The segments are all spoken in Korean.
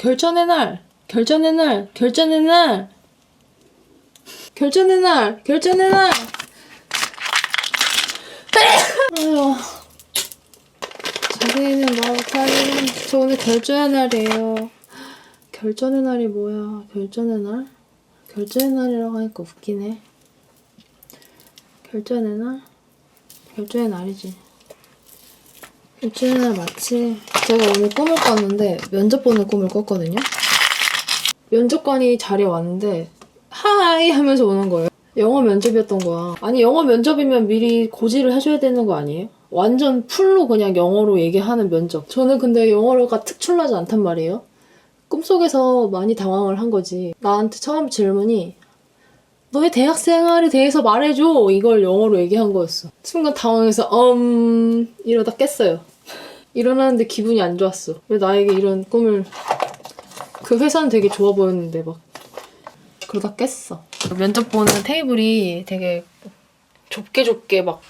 결전의 날, 결전의 날, 결전의 날, 결전의 날, 결전의 날. 아유, 자기는 말하는 저 오늘 결전의 날이에요. 결전의 날이 뭐야? 결전의 날? 결전의 날이라고 하니까 웃기네. 결전의 날? 결전의 날이지. 날 맞지? 제가 오늘 꿈을 꿨는데 면접 보는 꿈을 꿨거든요. 면접관이 자리에 왔는데 하이 하면서 오는 거예요. 영어 면접이었던 거야. 아니 영어 면접이면 미리 고지를 해줘야 되는 거 아니에요? 완전 풀로 그냥 영어로 얘기하는 면접. 저는 근데 영어가 특출나지 않단 말이에요. 꿈속에서 많이 당황을 한 거지. 나한테 처음 질문이 너의 대학 생활에 대해서 말해줘. 이걸 영어로 얘기한 거였어. 순간 당황해서 음 이러다 깼어요. 일어나는데 기분이 안 좋았어. 왜 나에게 이런 꿈을 그 회사는 되게 좋아 보였는데 막 그러다 깼어. 면접 보는 테이블이 되게 좁게 좁게 막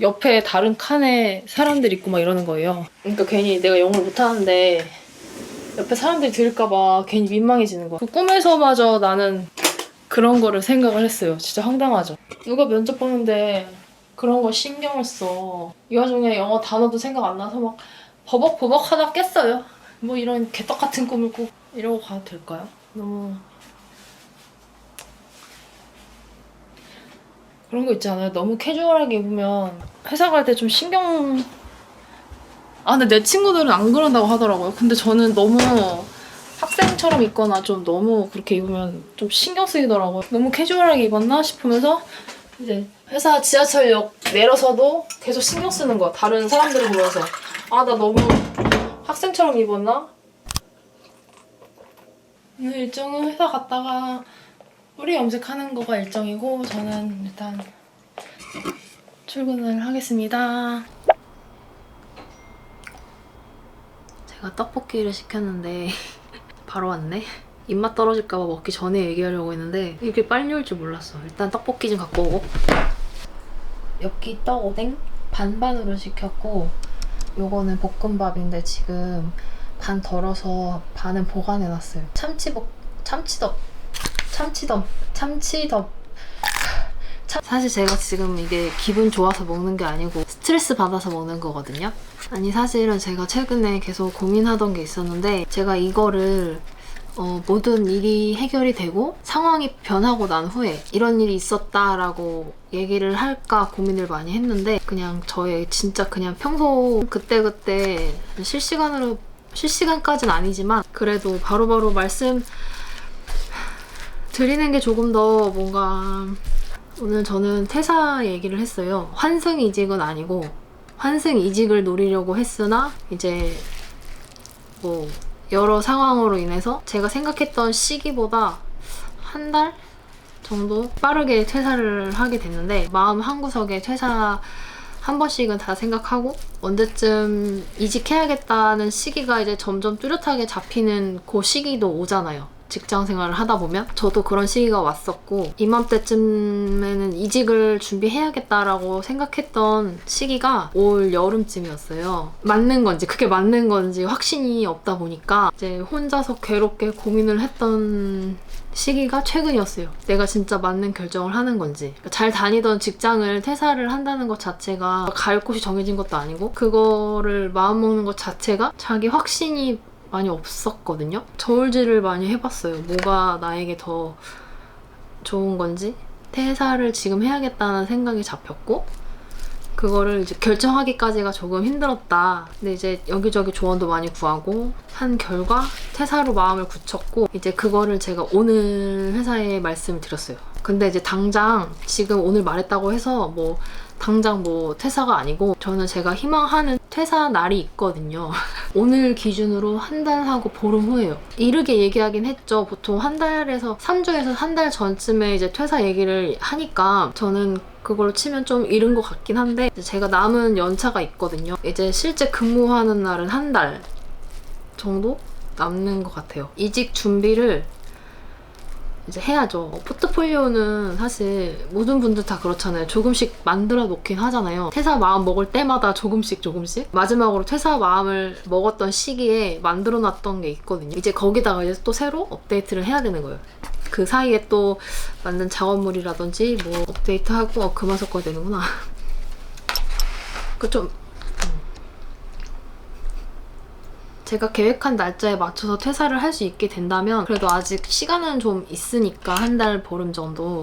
옆에 다른 칸에 사람들 있고 막 이러는 거예요. 그러니까 괜히 내가 영어를 못하는데 옆에 사람들이 들을까봐 괜히 민망해지는 거야. 그 꿈에서마저 나는 그런 거를 생각을 했어요. 진짜 황당하죠. 누가 면접 보는데 그런 거 신경을 써. 이 와중에 영어 단어도 생각 안 나서 막 버벅버벅 하다 깼어요. 뭐 이런 개떡 같은 꿈을 꼭 이러고 가도 될까요? 너무 그런 거 있지 않아요? 너무 캐주얼하게 입으면 회사 갈 때 좀 신경 아 근데 내 친구들은 안 그런다고 하더라고요. 근데 저는 너무 학생처럼 입거나 좀 너무 그렇게 입으면 좀 신경 쓰이더라고요. 너무 캐주얼하게 입었나 싶으면서 이제 회사 지하철역 내려서도 계속 신경 쓰는 거야. 다른 사람들을 보면서 아 나 너무 학생처럼 입었나? 오늘 일정은 회사 갔다가 뿌리 염색하는 거가 일정이고 저는 일단 출근을 하겠습니다. 제가 떡볶이를 시켰는데 바로 왔네. 입맛 떨어질까봐 먹기 전에 얘기하려고 했는데 이렇게 빨리 올 줄 몰랐어. 일단 떡볶이 좀 갖고 오고 엽기 떡 오뎅 반반으로 시켰고 요거는 볶음밥인데 지금 반 덜어서 반은 보관해놨어요. 참치볶 참치덮 참치덮 참치덮 참- 사실 제가 지금 이게 기분 좋아서 먹는 게 아니고 스트레스 받아서 먹는 거거든요. 아니 사실은 제가 최근에 계속 고민하던 게 있었는데 제가 이거를 어, 모든 일이 해결이 되고 상황이 변하고 난 후에 이런 일이 있었다라고 얘기를 할까 고민을 많이 했는데 그냥 저의 진짜 그냥 평소 그때그때 실시간으로 실시간까지는 아니지만 그래도 바로바로 말씀 드리는 게 조금 더 뭔가 오늘 저는 퇴사 얘기를 했어요. 환승 이직은 아니고 환승 이직을 노리려고 했으나 이제 뭐 여러 상황으로 인해서 제가 생각했던 시기보다 한 달 정도 빠르게 퇴사를 하게 됐는데 마음 한구석에 퇴사 한 번씩은 다 생각하고 언제쯤 이직해야겠다는 시기가 이제 점점 뚜렷하게 잡히는 그 시기도 오잖아요. 직장 생활을 하다 보면 저도 그런 시기가 왔었고 이맘때쯤에는 이직을 준비해야겠다라고 생각했던 시기가 올 여름쯤이었어요. 맞는 건지 그게 맞는 건지 확신이 없다 보니까 이제 혼자서 괴롭게 고민을 했던 시기가 최근이었어요. 내가 진짜 맞는 결정을 하는 건지. 그러니까 잘 다니던 직장을 퇴사를 한다는 것 자체가 갈 곳이 정해진 것도 아니고 그거를 마음먹는 것 자체가 자기 확신이 많이 없었거든요. 저울질을 많이 해봤어요. 뭐가 나에게 더 좋은 건지 퇴사를 지금 해야겠다는 생각이 잡혔고 그거를 이제 결정하기까지가 조금 힘들었다. 근데 이제 여기저기 조언도 많이 구하고 한 결과 퇴사로 마음을 굳혔고 이제 그거를 제가 오늘 회사에 말씀을 드렸어요. 근데 이제 당장 지금 오늘 말했다고 해서 뭐 당장 뭐 퇴사가 아니고 저는 제가 희망하는 퇴사 날이 있거든요. 오늘 기준으로 한 달 하고 보름 후에요. 이르게 얘기하긴 했죠. 보통 한 달에서 3주에서 한 달 전쯤에 이제 퇴사 얘기를 하니까 저는 그걸로 치면 좀 이른 것 같긴 한데 제가 남은 연차가 있거든요. 이제 실제 근무하는 날은 한 달 정도 남는 것 같아요. 이직 준비를 이제 해야죠. 포트폴리오는 사실 모든 분들 다 그렇잖아요. 조금씩 만들어 놓긴 하잖아요. 퇴사 마음 먹을 때마다 조금씩 조금씩 마지막으로 퇴사 마음을 먹었던 시기에 만들어 놨던 게 있거든요. 이제 거기다가 이제 또 새로 업데이트를 해야 되는 거예요. 그 사이에 또 만든 작업물이라든지 뭐 업데이트하고 어, 그만 섞어야 되는구나. 그좀 제가 계획한 날짜에 맞춰서 퇴사를 할 수 있게 된다면 그래도 아직 시간은 좀 있으니까 한 달 보름 정도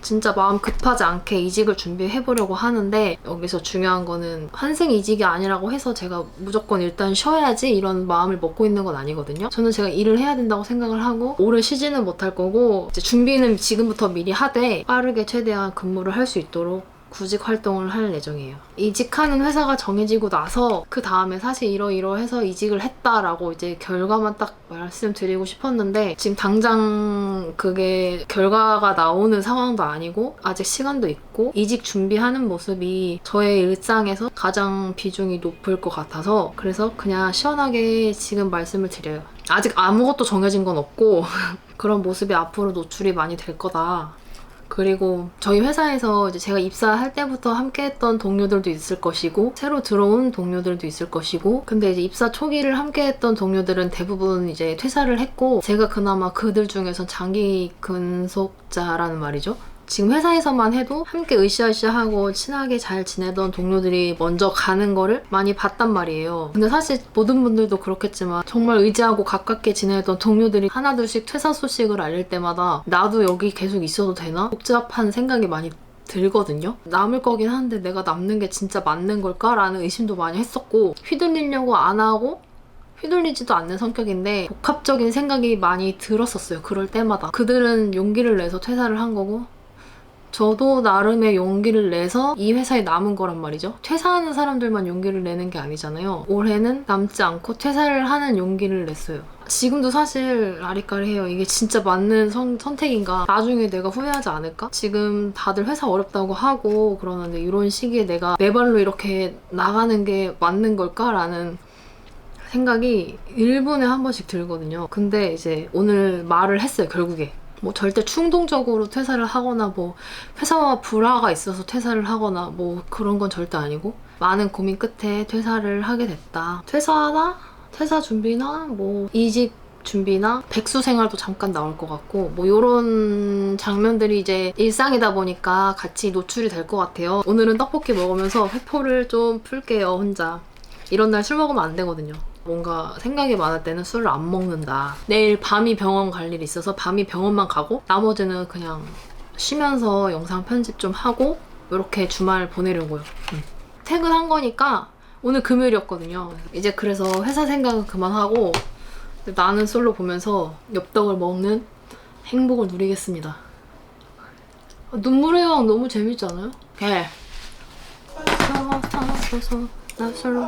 진짜 마음 급하지 않게 이직을 준비해 보려고 하는데 여기서 중요한 거는 환생 이직이 아니라고 해서 제가 무조건 일단 쉬어야지 이런 마음을 먹고 있는 건 아니거든요. 저는 제가 일을 해야 된다고 생각을 하고 오래 쉬지는 못할 거고 준비는 지금부터 미리 하되 빠르게 최대한 근무를 할 수 있도록 구직 활동을 할 예정이에요. 이직하는 회사가 정해지고 나서 그 다음에 사실 이러이러해서 이직을 했다라고 이제 결과만 딱 말씀드리고 싶었는데 지금 당장 그게 결과가 나오는 상황도 아니고 아직 시간도 있고 이직 준비하는 모습이 저의 일상에서 가장 비중이 높을 것 같아서 그래서 그냥 시원하게 지금 말씀을 드려요. 아직 아무것도 정해진 건 없고 그런 모습이 앞으로 노출이 많이 될 거다. 그리고 저희 회사에서 이제 제가 입사할 때부터 함께했던 동료들도 있을 것이고 새로 들어온 동료들도 있을 것이고 근데 이제 입사 초기를 함께했던 동료들은 대부분 이제 퇴사를 했고 제가 그나마 그들 중에서 장기 근속자라는 말이죠. 지금 회사에서만 해도 함께 으쌰으쌰하고 친하게 잘 지내던 동료들이 먼저 가는 거를 많이 봤단 말이에요. 근데 사실 모든 분들도 그렇겠지만 정말 의지하고 가깝게 지내던 동료들이 하나둘씩 퇴사 소식을 알릴 때마다 나도 여기 계속 있어도 되나? 복잡한 생각이 많이 들거든요. 남을 거긴 한데 내가 남는 게 진짜 맞는 걸까라는 의심도 많이 했었고 휘둘리려고 안 하고 휘둘리지도 않는 성격인데 복합적인 생각이 많이 들었었어요. 그럴 때마다. 그들은 용기를 내서 퇴사를 한 거고 저도 나름의 용기를 내서 이 회사에 남은 거란 말이죠. 퇴사하는 사람들만 용기를 내는 게 아니잖아요. 올해는 남지 않고 퇴사를 하는 용기를 냈어요. 지금도 사실 아리까리해요. 이게 진짜 맞는 선, 선택인가? 나중에 내가 후회하지 않을까? 지금 다들 회사 어렵다고 하고 그러는데 이런 시기에 내가 내 발로 이렇게 나가는 게 맞는 걸까라는 생각이 1분에 한 번씩 들거든요. 근데 이제 오늘 말을 했어요, 결국에. 뭐 절대 충동적으로 퇴사를 하거나 뭐 회사와 불화가 있어서 퇴사를 하거나 뭐 그런 건 절대 아니고 많은 고민 끝에 퇴사를 하게 됐다. 퇴사나 퇴사 준비나 뭐 이직 준비나 백수 생활도 잠깐 나올 것 같고 뭐 이런 장면들이 이제 일상이다 보니까 같이 노출이 될 것 같아요. 오늘은 떡볶이 먹으면서 회포를 좀 풀게요 혼자. 이런 날 술 먹으면 안 되거든요. 뭔가 생각이 많을 때는 술을 안 먹는다. 내일 밤이 병원 갈 일이 있어서 밤이 병원만 가고 나머지는 그냥 쉬면서 영상 편집 좀 하고 이렇게 주말 보내려고요. 음. 퇴근한 거니까 오늘 금요일이었거든요. 이제 그래서 회사 생각은 그만하고 나는 솔로 보면서 엽떡을 먹는 행복을 누리겠습니다. 아, 눈물의 여왕 너무 재밌지 않아요? 개. 서서 나 솔로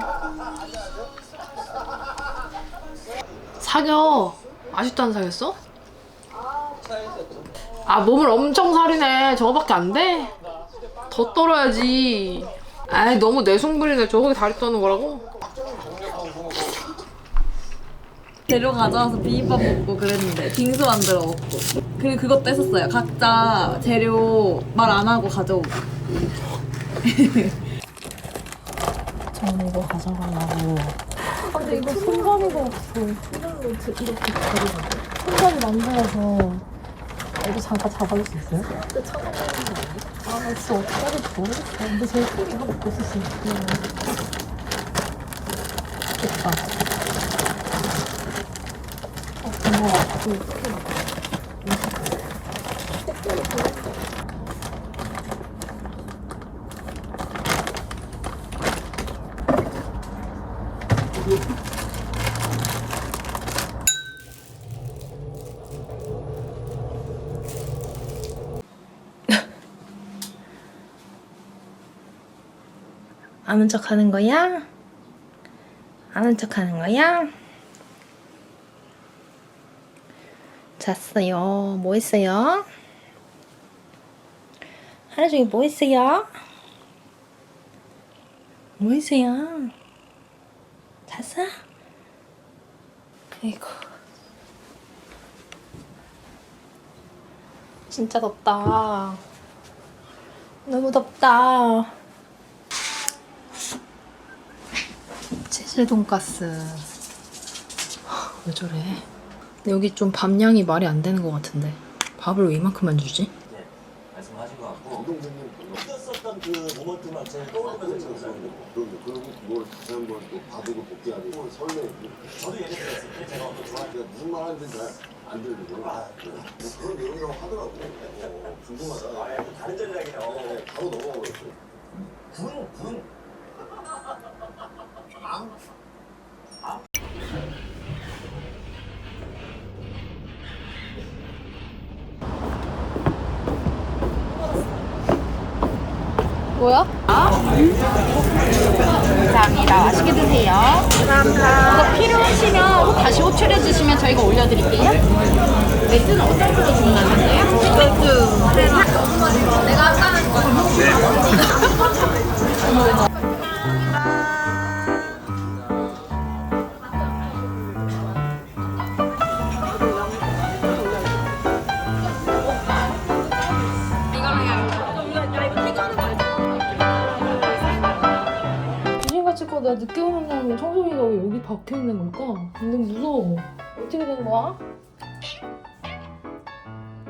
사겨. 아직도 안 사겠어? 아 몸을 엄청 살이네. 저거밖에 안 돼? 더 떨어야지. 아이 너무 내숭부리네. 저거에 다리 떠는 거라고? 재료 가져와서 비빔밥 먹고 그랬는데 빙수 만들어 먹고 그리고 그것도 했었어요 각자 재료 말 안 하고 가져오고 저는 이거 가져가려고. 아, 근데 이거 손잡이가 없어. 손잡이로 이렇게 가져가. 손잡이 만들어서 여기 잠깐 잡아줄 수 있어요? 근데 찾아보는 거 아니야? 아, 나 진짜 어떻게 해야 될지 모르겠어. 근데 제 소리 하고 있을 수 있어요. 됐다. 어, 고마워. 그, 그, 아는 척 하는 거야? 아는 척 하는 거야? 잤어요. 뭐 했어요? 하루 종일 뭐 했어요? 뭐 했어요? 잤어? 아이고. 진짜 덥다. 너무 덥다. 치즈 돈가스. 하, 왜 저래? 근데 여기 좀 밥량이 말이 안 되는 것 같은데. 밥을 왜 이만큼만 주지? 말씀하신 것 같고 썼던 그 모먼트만 제가 떠오르면서 들었어요. 그리고 그걸 다시 한번 또 바둑을 복귀하는 건 설레고 저도 예를 들었을 때 제가 어떤 좋아하는 그러니까 무슨 말 하는지 잘안 들리고 아, 뭐 그런 내용이라고 하더라고 어, 궁금하다 아, 약간 다른 전략이네요. 네, 바로 넘어가 버렸어요 분, 분. 뭐야? 감사합니다. 맛있게 드세요. 감사합니다. 필요하시면 꼭 다시 호출해 주시면 저희가 올려드릴게요. 매트는 어떤 걸로 주문하셨어요? 매트. 내가 아까 귀 박혀 있는 걸까? 근데 무서워. 어떻게 된 거야?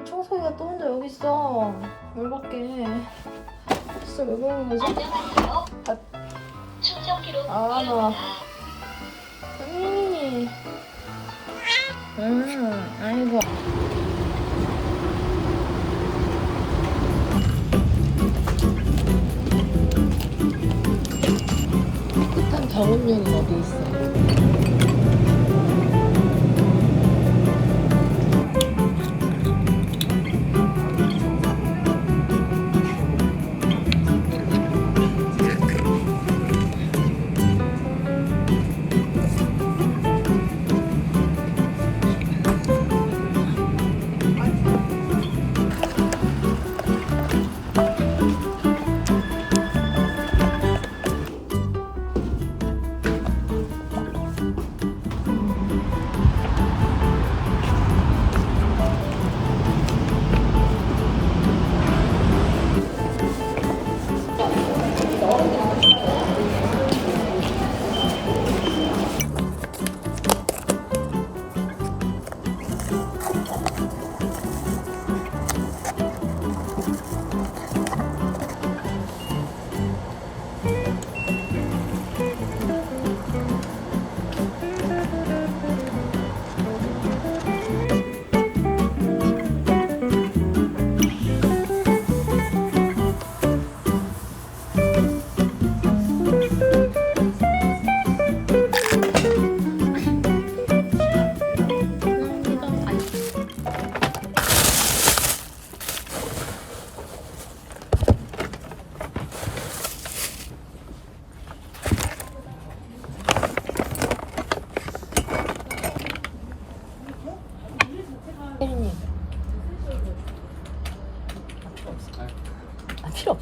청소기가 또 혼자 여기 있어. 열받게. 진짜 왜 그러는 거지? 아, 아, 나. 언니. 음, 아이고. 깨끗한 병원용은 어디 있어?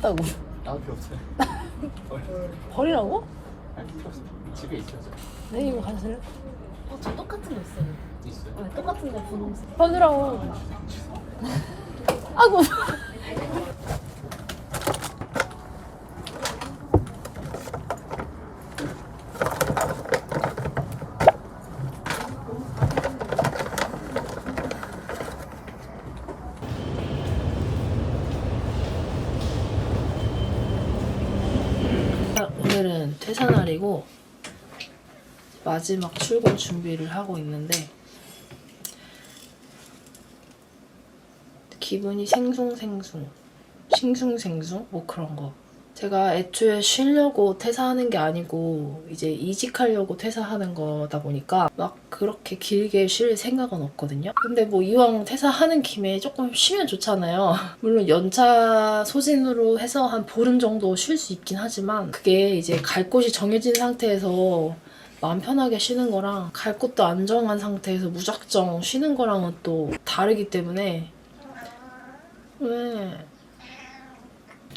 없다고. 아 필요 없어요. 버리라고? 아니 필요 없어요. 집에 있어요. 네, 이거 가실래? 어, 저 똑같은 거 있어요. 있어요. 네, 똑같은 거 분홍색. 버리라고. 아이고. 오늘은 퇴사 날이고 마지막 출근 준비를 하고 있는데 기분이 생숭생숭. 싱숭생숭? 뭐 그런 거 제가 애초에 쉬려고 퇴사하는 게 아니고 이제 이직하려고 퇴사하는 거다 보니까 막 그렇게 길게 쉴 생각은 없거든요. 근데 뭐 이왕 퇴사하는 김에 조금 쉬면 좋잖아요. 물론 연차 소진으로 해서 한 보름 정도 쉴 수 있긴 하지만 그게 이제 갈 곳이 정해진 상태에서 마음 편하게 쉬는 거랑 갈 곳도 안 정한 상태에서 무작정 쉬는 거랑은 또 다르기 때문에 왜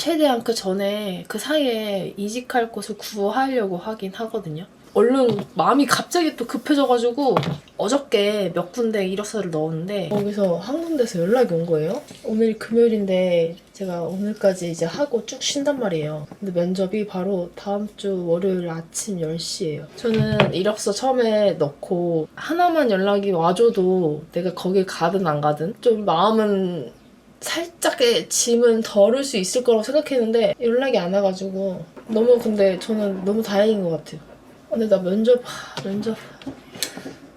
최대한 그 전에 그 사이에 이직할 곳을 구하려고 하긴 하거든요. 얼른 마음이 갑자기 또 급해져가지고 어저께 몇 군데 이력서를 넣었는데 거기서 한 군데서 연락이 온 거예요. 오늘 금요일인데 제가 오늘까지 이제 하고 쭉 쉰단 말이에요. 근데 면접이 바로 다음 주 월요일 아침 10시예요. 저는 이력서 처음에 넣고 하나만 연락이 와줘도 내가 거길 가든 안 가든 좀 마음은 살짝의 짐은 덜을 수 있을 거라고 생각했는데 연락이 안 와가지고 너무 근데 저는 너무 다행인 것 같아요. 근데 나 면접 하, 면접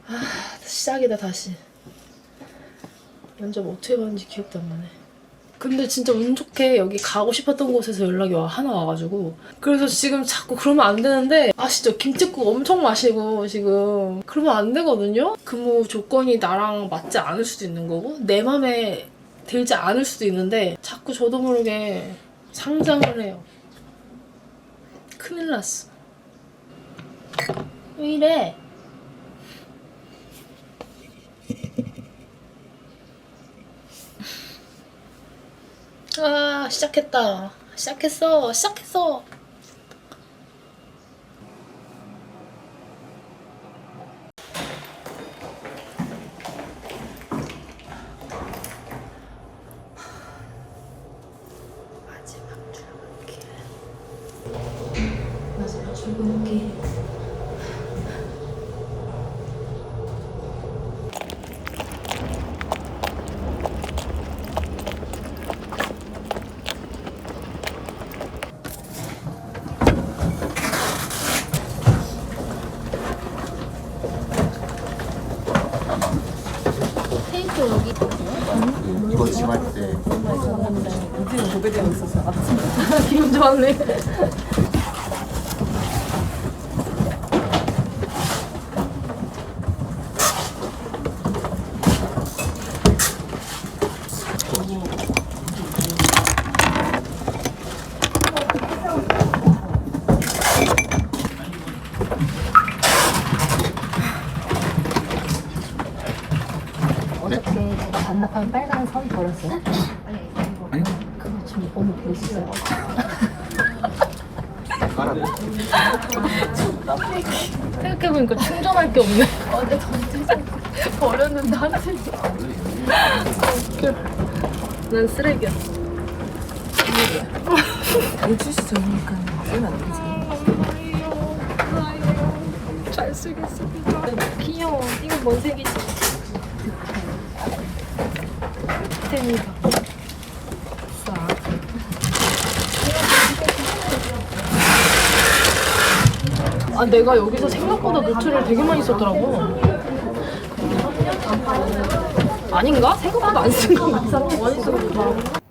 아 시작이다 다시 면접 어떻게 봤는지 기억도 안 나네. 근데 진짜 운 좋게 여기 가고 싶었던 곳에서 연락이 와 하나 와가지고 그래서 지금 자꾸 그러면 안 되는데 아 진짜 김치국 엄청 마시고 지금 그러면 안 되거든요 근무 조건이 나랑 맞지 않을 수도 있는 거고 내 맘에 들지 않을 수도 있는데 자꾸 저도 모르게 상상을 해요. 큰일 났어. 왜 이래? 아 시작했다. 시작했어. 시작했어 마지막 출근길 마지막 출근길 이거 심할 때. 기분 좋았네 어저께 제가 반납한 선 버렸어요? 아니 그거 지금 오늘 보셨어요? 생각해보니까 충전할 게 없네. 어제 버렸는데 한테 난 쓰레기였어 잘 쓰겠습니다. 귀여워. 이거 뭔 색이지? 템이다. 아 내가 여기서 생각보다 노출을 되게 많이 썼더라고. 아닌가? 생각보다 안 쓴 거 같아. 많이 썼구나